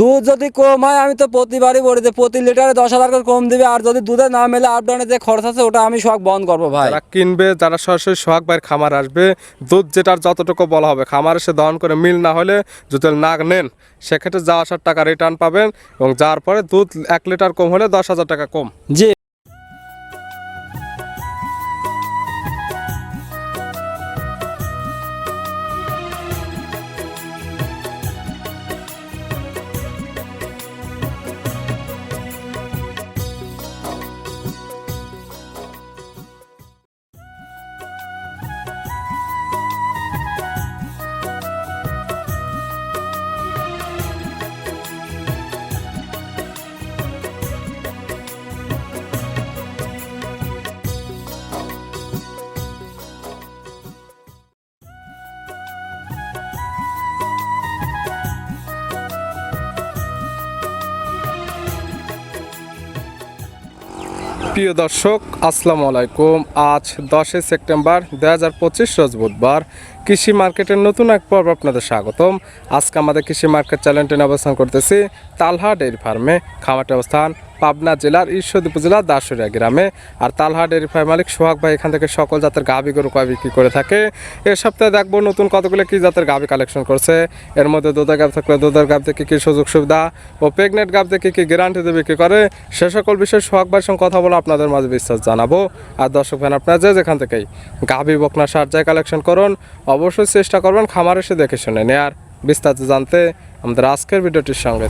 দুধ যদি কম হয় আমি তো প্রতিবারই বলি যে প্রতি লিটারে দশ হাজার করে কম দিবে। আর যদি দুধে না মেলে আপডাউনে যে খরচ আছে ওটা আমি শখ বন্ধ করব ভাই। যারা কিনবে যারা সরাসরি শখ ভাইয়ের খামার আসবে দুধ যেটার যতটুকু বলা হবে খামারে সে দহন করে মিল না হলে যদি না নেন সেক্ষেত্রে যাওয়া আসার টাকা রিটার্ন পাবেন এবং যাওয়ার পরে দুধ এক লিটার কম হলে দশ হাজার টাকা কম। জি। প্রিয় দর্শক, আসসালামু আলাইকুম। আজ দশই সেপ্টেম্বর দু হাজার পঁচিশ রোজ বুধবার। কৃষি মার্কেটের নতুন এক পর্ব আপনাদের স্বাগতম। আজকে আমাদের কৃষি মার্কেট চ্যানেলটি অবস্থান করতেছি তালহা ডেয়ারি ফার্মে। খামারটি অবস্থান পাবনা জেলার ঈশ্বরদী উপজেলার দাসুরিয়া গ্রামে। আর তালহা ডেয়ারি ফার্ম মালিক সোহাগ ভাই এখান থেকে সকল জাতের গাভি গরু কয় বিক্রি করে থাকে। এ সপ্তাহে দেখব নতুন কতগুলো কি জাতের গাভি কালেকশন করছে। এর মধ্যে দুধের গাভ থাকলে দুধের গাভ থেকে কি সুযোগ সুবিধা ও প্রেগনেন্ট গাভ থেকে কি গ্যারান্টি দিয়ে বিক্রি করে, সে সকল বিষয়ে সোহাগ ভাইয়ের সঙ্গে কথা বলে আপনাদের মাঝে বিশ্বাস জানাব। আর দর্শক ফ্যান আপনারা যে যেখান থেকেই গাভি, বকনা, সার যায় কালেকশন করুন, অবশ্যই চেষ্টা করবেন খামার এসে দেখে শুনে নেয়ার। বিস্তারিত জানতে আমাদের আজকের ভিডিওটির সঙ্গে।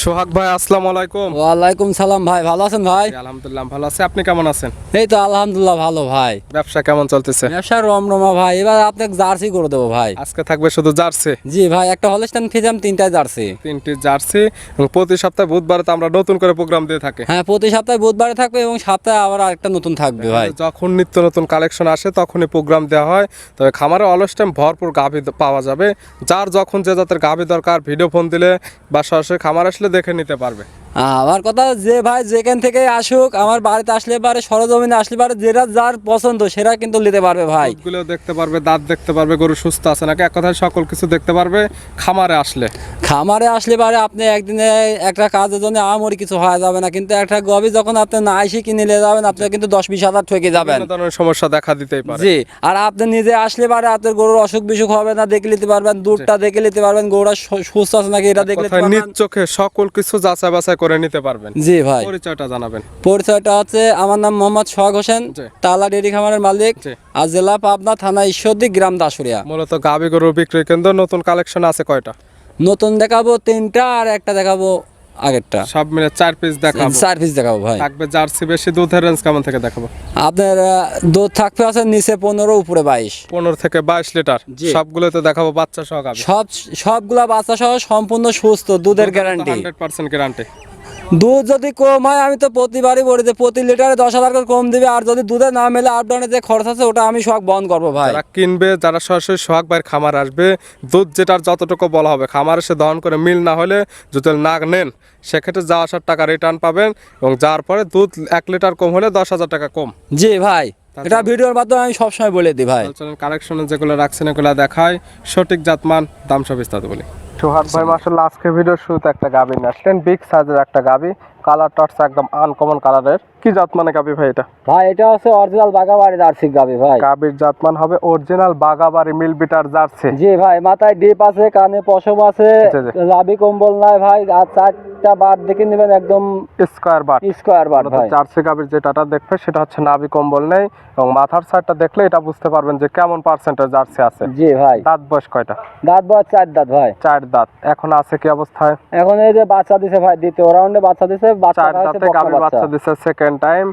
সোহাগ ভাই আসসালামু আলাইকুম। ওয়ালাইকুম সালাম ভাই ভালো আছেন ভাই? আলহামদুলিল্লাহ ভালো আছি। আপনি কেমন আছেন? এই তো আলহামদুলিল্লাহ ভালো ভাই। ব্যবসা কেমন চলতেছে? ব্যবসা রমরমা ভাই এবার আপনাকে জার্সি করে দেবো ভাই। আজকে থাকবে শুধু জার্সি? জি ভাই একটা হলস্টাইন ফিজাম তিনটায় জার্সি। তিনটি জার্সি প্রতি সপ্তাহে বুধবারে তো আমরা নতুন করে প্রোগ্রাম দিয়ে থাকি। হ্যাঁ প্রতি সপ্তাহে বুধবারে থাকবে এবং সপ্তাহে আবার আরেকটা নতুন থাকবে ভাই। যখন নিত্য নতুন কালেকশন আসে তখনই প্রোগ্রাম দেওয়া হয়। তবে খামারে অলস টাইম ভরপুর গাভি পাওয়া যাবে। যার যখন যে জাতের গাভি দরকার ভিডিও ফোন দিলে বা সরাসরি খামার আসলে দেখে নিতে পারবে। আমার কথা যে ভাই যেখান থেকে আসুক আমার বাড়িতে আসলে পারে সরজমিনে আসলে পারে যেটা যার পছন্দ সেটা কিন্তু নিতে পারবে ভাই। গুলো দেখতে পারবে দাঁত দেখতে পারবে গরু সুস্থ আছে নাকি এক কথায় সকল কিছু দেখতে পারবে খামারে আসলে। খামারে আসলে পারে আপনি একদিনে একটা কাজের জন্য আমরি কিছু হওয়া যাবে না কিন্তু একটা গবি যখন আপনি না এসে কিনে নিয়ে যাবেন আপনি কিন্তু দশ বিশ হাজার ঠকে যাবেন। ধরনের সমস্যা দেখা দিতেই পারে। জি আর আপনি নিজে আসলে পারে আপনার গরুর অসুখ বিসুখ হবে না দেখে নিতে পারবেন দুধটা দেখে নিতে পারবেন গরুটা সু- সুস্থ আছে নাকি এটা দেখলে নিজ চোখে সকল কিছু যাচাই বাছাই করে নিতে পারবেন। জি ভাই। পরিচয়টা জানাবেন। পরিচয়টা হচ্ছে আমার নাম মোহাম্মদ সোহাগ হোসেন তালা ডেরি খামারের মালিক আর জেলা পাবনা থানা ঈশ্বরদী গ্রাম দাসুরিয়া। মূলত গাবি গরু বিক্রি কেন্দ্র নতুন কালেকশন আছে কয়টা? নতুন দেখাবো তিনটা আর একটা দেখাবো আগেরটা। সব মিলে চার পিস দেখাবো। চার পিস দেখাবো ভাই। থাকবে জার্সি বেশি দুধের রেঞ্জ কেমন থেকে দেখাবো? আপনার দুধ থাকবে আছে নিচে পনেরো উপরে বাইশ। পনেরো থেকে বাইশ লিটার। সবগুলোতে দেখাবো বাচ্চা সহ সব সবগুলা বাচ্চা সহ সম্পূর্ণ সুস্থ দুধের গ্যারান্টি হান্ড্রেড পার্সেন্ট গ্যারান্টি দুধ যদি কম হয় আমি তো প্রতিবারই বলি যে প্রতি লিটারে দশ হাজার করে কম দিবে। আর যদি দুধে না মেলে আপ ডাউনে যে খরচ আছে ওটা আমি সব বন্ধ করব ভাই। যারা কিনবে যারা সরাসরি সোহাগ ভাইয়ের খামার আসবে দুধ যেটার যতটুকু বলা হবে খামার এসে দহন করে মিল না হলে যদি না নেন সেক্ষেত্রে যা আসার টাকা রিটার্ন পাবেন এবং যার পরে দুধ এক লিটার কম হলে দশ হাজার টাকা কম। জি ভাই এটা ভিডিওর মাধ্যমে আমি সবসময় বলে দিই ভাই। কালেকশনে যেগুলো রাখছেন এগুলো দেখায় সঠিক জাতমান দাম সব বিস্তারিত বলি। সোহাগ ভাই মাসাল্লাহ আজকে ভিডিওর শুরুতে একটা গাবি নিয়ে আসলেন। বিগ সাইজের একটা গাবি। কালার টর্চ একদম আনকমন কালারের কি জাত মানে গাবি ভাই এটা? ভাই এটা হচ্ছে অরিজিনাল বাগাবাড়ি জার্সি গাবি ভাই। গাবির জাতমান হবে অরিজিনাল বাগাবাড়ি মিল বিটার জার্সি। জি ভাই মাথায় ডিপ আছে কানে পশম আছে। লাভি কম্বল নাই ভাই আর চারটা বার দেখে নেবেন একদম স্কোয়ার বার। স্কোয়ার বার ভাই। গাবির দেখবে সেটা হচ্ছে নাভি কম্বল নেই এবং মাথার সাইডটা দেখলে এটা বুঝতে পারবেন যে কেমন পার্সেন্টেজ জার্সি আছে। জি ভাই। দাঁত বয়স কয়টা? দাঁত বয়স চার দাঁত ভাই। চার দাঁত। এখন আছে কি অবস্থায়? এখন এই যে বাচ্চা দিছে ভাই দ্বিতীয় রাউন্ডে বাচ্চা দিছে বাচ্চা দাঁতে গাবির বাচ্চা দিছে সেকেন্ড টাইম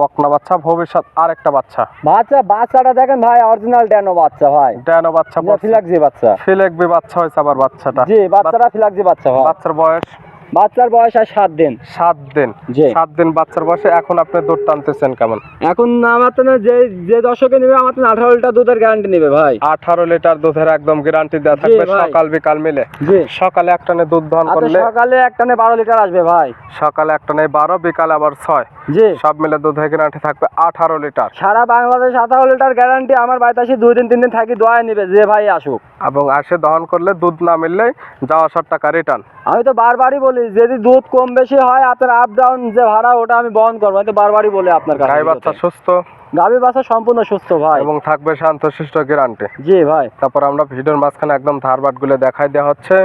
বকনা বাচ্চা ভবিষ্যৎ আরেকটা বাচ্চা। বাচ্চা বাচ্চাটা দেখেন ভাই অরিজিনাল ড্যানো বাচ্চা ভাই। ড্যানো বাচ্চা বাচ্চা। ফিলেকবি বাচ্চা হয়েছে আবার বাচ্চাটা। জি বাচ্চাটা ফিলাক্সি বাচ্চা ভাই। বাচ্চার বয়স বাচ্চার বয়স আর সাত দিন। সাত দিন। সাত দিন বাচ্চার বয়সে এখন আপনি দুধ টানতেছেন কেমন? এখন আমার তো না যে যে দর্শকে নেবে আমার তো আঠারো লিটার দুধের গ্যারান্টি নেবে ভাই। আঠারো লিটার দুধের একদম গ্যারান্টি দেওয়া থাকবে সকাল বিকাল মিলে। সকালে একটানে দুধ দহন আচ্ছা করলে সকালে একটানে বারো লিটার আসবে ভাই। সকালে একটানে বারো বিকালে আবার ছয়। জি। সব মিলে দুধের গ্যারান্টি থাকবে আঠারো লিটার। সারা বাংলাদেশ আঠারো লিটার গ্যারান্টি আমার বাড়িতে আসি দুই দিন তিন দিন থাকি দোয়া নিবে যে ভাই আসুক। এবং আসে দহন করলে দুধ না মিললে যাওয়া সব টাকা রিটার্ন আমি তো বারবারই বলি যদি দুধ কম বেশি হয় আপনার আপ ডাউন যে ভাড়া ওটা আমি বহন করব। আমি তো বারবারই বলে আপনার কাছে। গাই বাচ্চা সুস্থ? গাভী বাচ্চা সম্পূর্ণ সুস্থ ভাই। এবং থাকবে শান্তশিষ্ট গ্যারান্টি। জি ভাই। তারপর আমরা ভিডিওর মাঝখানে একদম ধারবাটগুলো দেখাই দেওয়া হচ্ছে।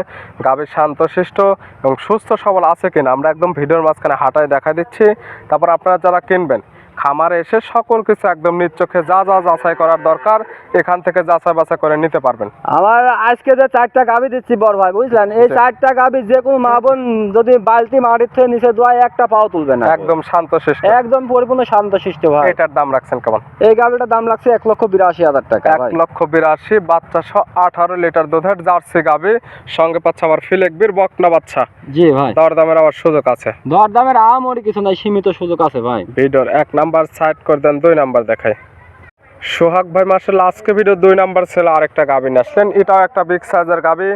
গাভীর শান্তশিষ্ট এবং সুস্থ সবল আছে কিনা আমরা একদম ভিডিওর মাঝখানে হাঁটায় দেখা দিচ্ছি। তারপর আপনারা যারা কিনবেন খামারে এসে সকল কিছু একদম নিজ চোখে যা যা যাচাই করার দরকার এখান থেকে যাচাই বাছাই করে নিতে পারবেন। আমার আজকে যে চারটা গাভী দিচ্ছি বড় ভাই বুঝলেন? এই চারটা গাভী যে কোনো মা বোন যদি বালতি মাটির থেকে নিচে দোয়ায় একটা পাও তুলবে না। একদম শান্তশিষ্ট। একদম পরিপূর্ণ শান্ত শিষ্ট ভাই। এটার দাম রাখছেন কেমন? এই গাভীটার দাম লাগছে এক লক্ষ বিরাশি হাজার টাকা এক লক্ষ বিরাশি বাচ্চা সহ আঠারো লিটার দুধের জার্সি গাভী। সঙ্গে পাচ্ছে আবার ফিলেকবির বকনা বাচ্চা। জি ভাই। দর দামের আবার সুযোগ আছে। দর দামের আমরি কিছু নাই সীমিত সুযোগ আছে ভাই। ভিডিওর এক নাম্বার সাইড করে দেন দুই নাম্বার দেখাই। সোহাগ ভাই মাসের আজকে ভিডিও দুই নাম্বার ছিল আরেকটা গাবি নিয়ে আসলেন। এটাও একটা বিগ সাইজের গাবি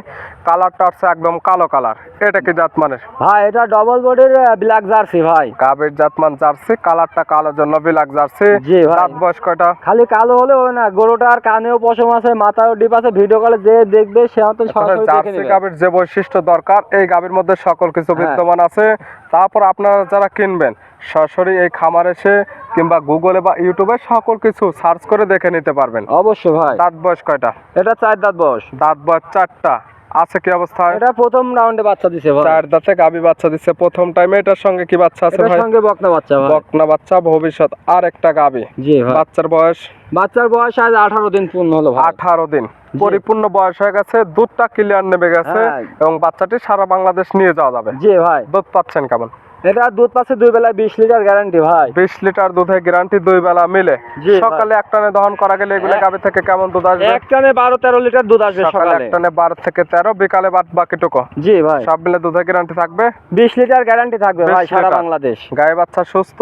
কালারটা হচ্ছে একদম কালো কালার এটা কি জাতমানের? ভাই এটা ডবল বডির ব্ল্যাক জার্সি ভাই। গাবির জাতমান জার্সি কালারটা কালোর জন্য বিলাক জার্সি জি ভাই। দাঁত বয়স কয়টা? খালি কালো হলে হবে না গরুটার কানেও পশম আছে মাথায়ও ডিপ আছে ভিডিও কলে যে দেখবে সে তো সরাসরি দেখে জার্সি নেবে। গাবির যে বৈশিষ্ট্য দরকার এই গাবির মধ্যে সকল কিছু হ্যাঁ। বিদ্যমান আছে। তারপর আপনারা যারা কিনবেন সরাসরি এই খামার এসে কিংবা গুগলে বা ইউটিউবে সকল কিছু সার্চ করে দেখে নিতে পারবেন। অবশ্যই ভাই। দাঁত বয়স কয়টা? এটা চার দাঁত বয়স। দাঁত বয়স চারটা। আছে কি অবস্থায় এটা প্রথম রাউন্ডে বাচ্চা দিছে ভাই। চার দাঁতে গাবি বাচ্চা দিচ্ছে প্রথম টাইমে এটার সঙ্গে কি বাচ্চা আছে এটার ভাই? সঙ্গে বকনা বাচ্চা ভাই। বকনা বাচ্চা ভবিষ্যৎ আর একটা গাবি জি ভাই। বাচ্চার বয়স? বাচ্চার বয়স আজ আঠারো দিন পূর্ণ হলো ভাই। আঠারো দিন। পরিপূর্ণ বয়স হয়ে গেছে দুধটা ক্লিয়ার নেমে গেছে হ্যাঁ। এবং বাচ্চাটি সারা বাংলাদেশ নিয়ে যাওয়া যাবে। জি ভাই। দুধ পাচ্ছেন কেমন? এটা দুধ পাচ্ছে দুই বেলায় বিশ লিটার গ্যারান্টি ভাই। বিশ লিটার দুধের গ্যারান্টি দুই বেলা মিলে। সকালে এক টানে দহন করা গেলে এগুলো গাবে থেকে কেমন দুধ আসবে? এক টানে বারো তেরো লিটার দুধ আসবে সকালে এক টানে বারো থেকে তেরো বিকালে বাদ বাকিটুকু। জি ভাই। সব মিলে দুধের গ্যারান্টি থাকবে? বিশ লিটার গ্যারান্টি থাকবে ভাই সারা বাংলাদেশ। গায়ে বাচ্চা সুস্থ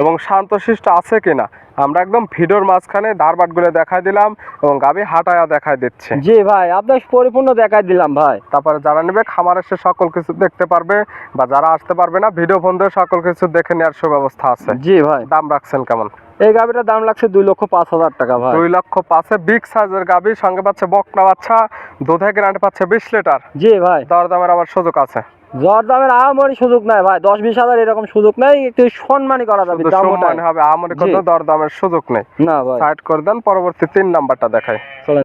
এবং শান্ত শিষ্ট আছে কিনা? আমরা একদম ভিডিওর মাঝখানে ধারবাটগুলো দেখাই দিলাম এবং গাবি হাঁটায়া দেখাই দিচ্ছে। জি ভাই আপনার পরিপূর্ণ দেখাই দিলাম ভাই। তারপরে যারা নেবে খামার এসে সকল কিছু দেখতে পারবে বা যারা আসতে পারবে না ভিডিও ফোন দিয়ে সকল কিছু দেখে নেওয়ার সুব্যবস্থা আছে। জি ভাই। দাম রাখছেন কেমন? এই গাভিটার দাম লাগছে দুই লক্ষ পাঁচ হাজার টাকা ভাই। দুই লক্ষ পাঁচে বিগ সাইজের গাবি সঙ্গে পাচ্ছে বকনা বাচ্চা দুধে গ্যারান্টি পাচ্ছে বিশ লিটার। জি ভাই। দর দামের আবার সুযোগ আছে। জ্বর দামের সুযোগ নাই ভাই দশ বিশ হাজার এরকম সুযোগ নাই একটু সম্মানই করা যাবে সম্মান হবে আমার কোনো জি। দর দামের সুযোগ নেই। না ভাই। সাইড করে দেন পরবর্তী তিন নাম্বারটা দেখাই। চলেন।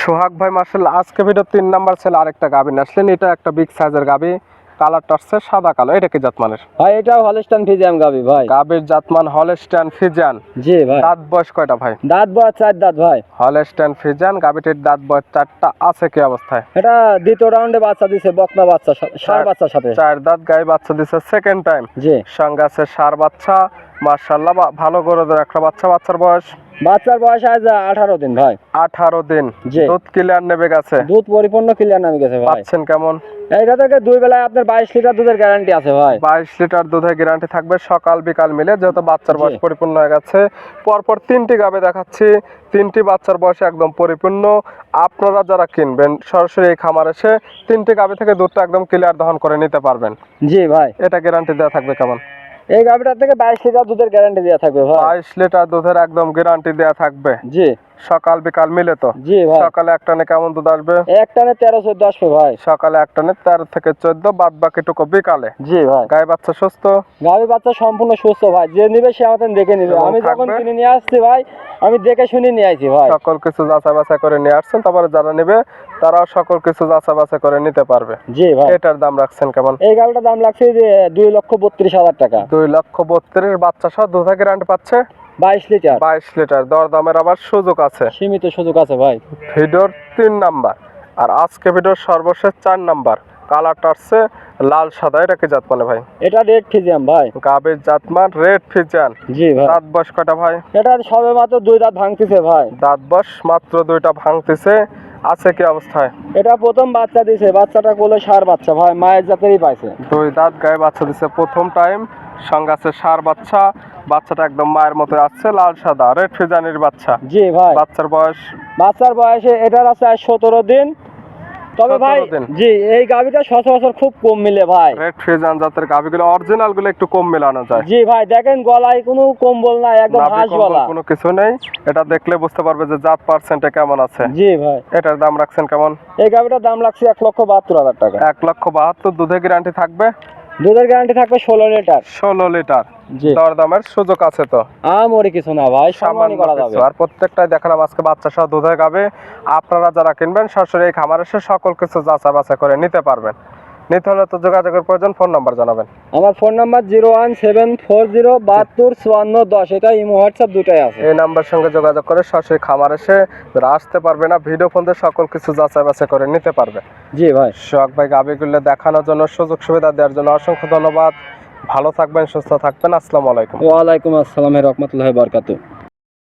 সোহাগ ভাই মার্শাল আজকে ভিডিও তিন নাম্বার ছেলে আরেকটা গাবি নিয়ে আসলেন। এটা একটা বিগ সাইজের গাবি কালারটা আসছে সাদা কালো। এটা কি জাতমানের? ভাই এটাও হলস্টান ফিজিয়াম গাবি ভাই। গাবির জাতমান হলস্টান ফিজিয়ান জি ভাই। দাঁত বয়স কয়টা ভাই? দাঁত বয়স চার দাঁত ভাই। হলস্টান ফিজিয়ান গাবিটির দাঁত বয়স চারটা আছে কি অবস্থায়? এটা দ্বিতীয় রাউন্ডে বাচ্চা দিছে বকনা বাচ্চা সার বাচ্চার সাথে। চার দাঁত গায়ে বাচ্চা দিছে সেকেন্ড টাইম জি। সঙ্গে আছে সার বাচ্চা মার্শাল্লাহ ভালো একটা বাচ্চা বাচ্চার বয়স? বাচ্চার বয়স আজ আঠারো দিন ভাই। আঠারো দিন। দুধ ক্লিয়ার নেবে গেছে দুধ পরিপূর্ণ ক্লিয়ার নামে গেছে পাচ্ছেন কেমন? এইটা থেকে দুই বেলায় আপনার বাইশ লিটার দুধের গ্যারান্টি আছে ভাই। বাইশ লিটার দুধের গ্যারান্টি থাকবে সকাল বিকাল মিলে যেহেতু বাচ্চার বয়স পরিপূর্ণ হয়ে গেছে। পরপর তিনটি গাবে দেখাচ্ছি। তিনটি বাচ্চার বয়স একদম পরিপূর্ণ। আপনারা যারা কিনবেন সরাসরি এই খামার এসে তিনটি গাবে থেকে দুধটা একদম ক্লিয়ার দহন করে নিতে পারবেন। জি ভাই। এটা গ্যারান্টি দেওয়া থাকবে কেমন? এই গাভিটার থেকে বাইশ লিটার দুধের গ্যারান্টি দেওয়া থাকবে ভাই। বাইশ লিটার দুধের একদম গ্যারান্টি দেওয়া থাকবে। জি। সকাল বিকাল মিলে তো? জি ভাই। সকালে একটানে কেমন দুধ আসবে? এক টানে তেরো চোদ্দ আসবে ভাই। সকালে একটানে তেরো থেকে চোদ্দ বাদ বাকিটুকু বিকালে। জি ভাই। গায়ে বাচ্চা সুস্থ? গাভী বাচ্চা সম্পূর্ণ সুস্থ ভাই। যে নিবে সে আমাদের দেখে নিবে। আমি যখন কিনে নিয়ে আসছি ভাই আমি দেখে শুনে নিয়ে আসছি ভাই। সকল কিছু যাচাই বাছাই করে নিয়ে আসছেন। তারপরে যারা নেবে তারাও সকল কিছু যাচাই বাছাই করে নিতে পারবে। জি ভাই। এটার দাম রাখছেন কেমন? এই গাভিটার দাম লাগছে যে দুই লক্ষ বত্রিশ হাজার টাকা। দুই লক্ষ বত্রিশ। বাচ্চা সহ দুধা গ্যারান্টি পাচ্ছে? বাইশ লিটার। বাইশ লিটার। দর দামের আবার সুযোগ আছে। সীমিত সুযোগ আছে ভাই। ভিডিওর তিন নাম্বার। আর আজকে ভিডিওর সর্বশেষ চার নাম্বার। কালারটা আসছে লাল সাদা। এটা কি জাত মানে ভাই? এটা রেড ফিজিয়াম ভাই। গাবের জাতমান রেড ফিজিয়ান। জি ভাই। দাঁত বয়স কয়টা ভাই? এটা সবে মাত্র দুই দাঁত ভাঙতেছে ভাই। দাঁত বয়স মাত্র দুইটা ভাঙতেছে। আছে কি অবস্থায়? এটা প্রথম বাচ্চা দিছে বাচ্চাটা কোলে সার বাচ্চা ভাই মায়ের জাতেরই পাইছে। দুই দাঁত গায়ে বাচ্চা দিছে প্রথম টাইম সঙ্গে আছে সার বাচ্চা বাচ্চাটা একদম মায়ের মতো আসছে লাল সাদা রেড ফিজানির বাচ্চা। জি ভাই। বাচ্চার বয়স বাচ্চার বয়সে এটার আছে আজ সতেরো দিন তবে ভাই জি এই সচরাচর খুব কম মিলে ভাই। রেড ফ্রিজান জাতের অরিজিনালগুলো একটু কম মেলানো যায়। জি ভাই দেখেন গলায় কোনো কম্বল নাই একদম হাঁস গলা। কোনো কিছু নেই। এটা দেখলে বুঝতে পারবে যে জাত পার্সেন্টে কেমন আছে। জি ভাই। এটার দাম রাখছেন কেমন? এই গাভিটার দাম লাগছে এক লক্ষ বাহাত্তর হাজার টাকা। এক লক্ষ বাহাত্তর দুধে গ্যারান্টি থাকবে। দুধের গ্যারান্টি থাকবে ষোলো লিটার। ষোলো লিটার। দরদামের দর দামের সুযোগ আছে তো? আমরি কিছু না ভাই সম্মান সামান্য করা যাবে। আর প্রত্যেকটাই দেখালাম আজকে বাচ্চা সহ দুধে গাবে আপনারা যারা কিনবেন সরাসরি এই খামার এসে সকল কিছু যাচা বাছা করে নিতে পারবেন। নিতে হলে তো যোগাযোগের প্রয়োজন ফোন নাম্বার জানাবেন। আমার phone number zero one seven four zero বাহাত্তর চুয়ান্ন দশ এটা ইমো হোয়াটসঅ্যাপ দুটাই আছে। এই নাম্বার সঙ্গে যোগাযোগ করে সরাসরি খামার এসে যারা আসতে পারবে না ভিডিও ফোন দিয়ে সকল কিছু যাচাই বাছাই করে নিতে পারবে। জি ভাই। শখ ভাই গাবিগুলো দেখানোর জন্য সুযোগ সুবিধা দেওয়ার জন্য অসংখ্য ধন্যবাদ। ভালো থাকবেন সুস্থ থাকবেন। আসসালামু আলাইকুম। ওয়ালাইকুম আসসালাম রহমতুল্লাহ বরকাতু